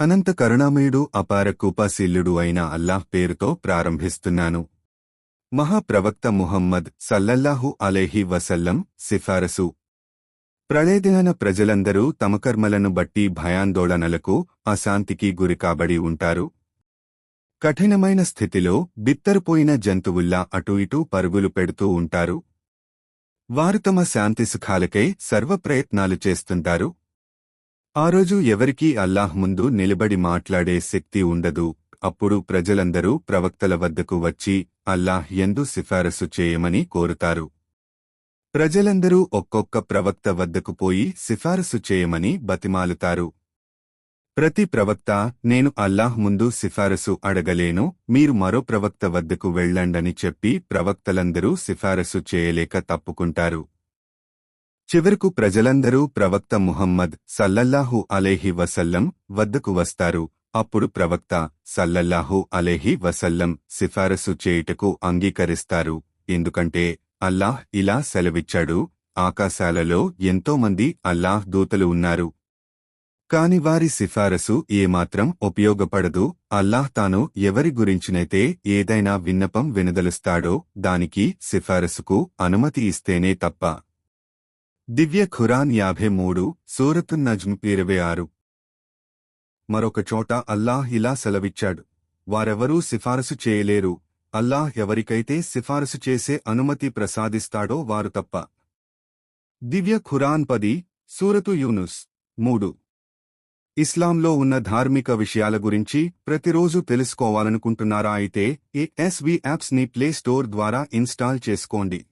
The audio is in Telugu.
అనంత కరుణామయుడు అపార కూపాశీల్యుడు అయిన అల్లాహ్ పేరుతో ప్రారంభిస్తున్నాను. మహాప్రవక్త ముహమ్మద్ సల్లల్లాహు అలైహి వసల్లం సిఫారసు. ప్రళయదినాన ప్రజలందరూ తమ కర్మలను బట్టి భయాందోళనలకు అశాంతికి గురికాబడి ఉంటారు. కఠినమైన స్థితిలో బిత్తరపోయిన జంతువుల్లా అటూ ఇటూ పరుగులు పెడుతూ ఉంటారు. వారు తమ శాంతి సుఖాలకై సర్వప్రయత్నాలు చేస్తుంటారు. ఆ రోజు ఎవరికీ అల్లాహ్ ముందు నిలబడి మాట్లాడే శక్తి ఉండదు. అప్పుడు ప్రజలందరూ ప్రవక్తల వద్దకు వచ్చి అల్లాహ్ ఎందు సిఫారసు చేయమని కోరుతారు. ప్రజలందరూ ఒక్కొక్క ప్రవక్త వద్దకు పోయి సిఫారసు చేయమని బతిమాలుతారు. ప్రతి ప్రవక్త నేను అల్లాహ్ ముందు సిఫారసు అడగలేను మీరు మరో ప్రవక్త వద్దకు వెళ్ళండని చెప్పి ప్రవక్తలందరూ సిఫారసు చేయలేక తప్పుకుంటారు. చివరకు ప్రజలందరూ ప్రవక్త ముహమ్మద్ సల్లల్లాహు అలైహి వసల్లం వద్దకు వస్తారు. అప్పుడు ప్రవక్త సల్లల్లాహు అలైహి వసల్లం సిఫారసు చేయుటకు అంగీకరిస్తారు. ఎందుకంటే అల్లాహ్ ఇలా సెలవిచ్చాడు ఆకాశాలలో ఎంతోమంది అల్లాహ్ దూతలు ఉన్నారు. కాని వారి సిఫారసు ఏమాత్రం ఉపయోగపడదు. అల్లాహ్ తాను ఎవరి గురించినైతే ఏదైనా విన్నపం వినదలుస్తాడో దానికి సిఫారసుకు అనుమతి ఇస్తేనే తప్ప దివ్య ఖురాన్ యాభై మూడు సూరతు నజ్మ్ ఇరవై ఆరు. మరొక చోట అల్లాహ్ ఇలా సెలవిచ్చాడు. వారెవరూ సిఫారసు చేయలేరు. అల్లాహ్ ఎవరికైతే సిఫారసు చేసే అనుమతి ప్రసాదిస్తాడో వారు తప్ప. దివ్య ఖురాన్ పది సూరతు యూనుస్ మూడు. ఇస్లాంలో ఉన్న ధార్మిక విషయాల గురించి ప్రతిరోజు తెలుసుకోవాలనుకుంటున్నారా అయితే ఏ ఎస్వి యాప్స్ని ప్లే స్టోర్ ద్వారా ఇన్స్టాల్ చేసుకోండి.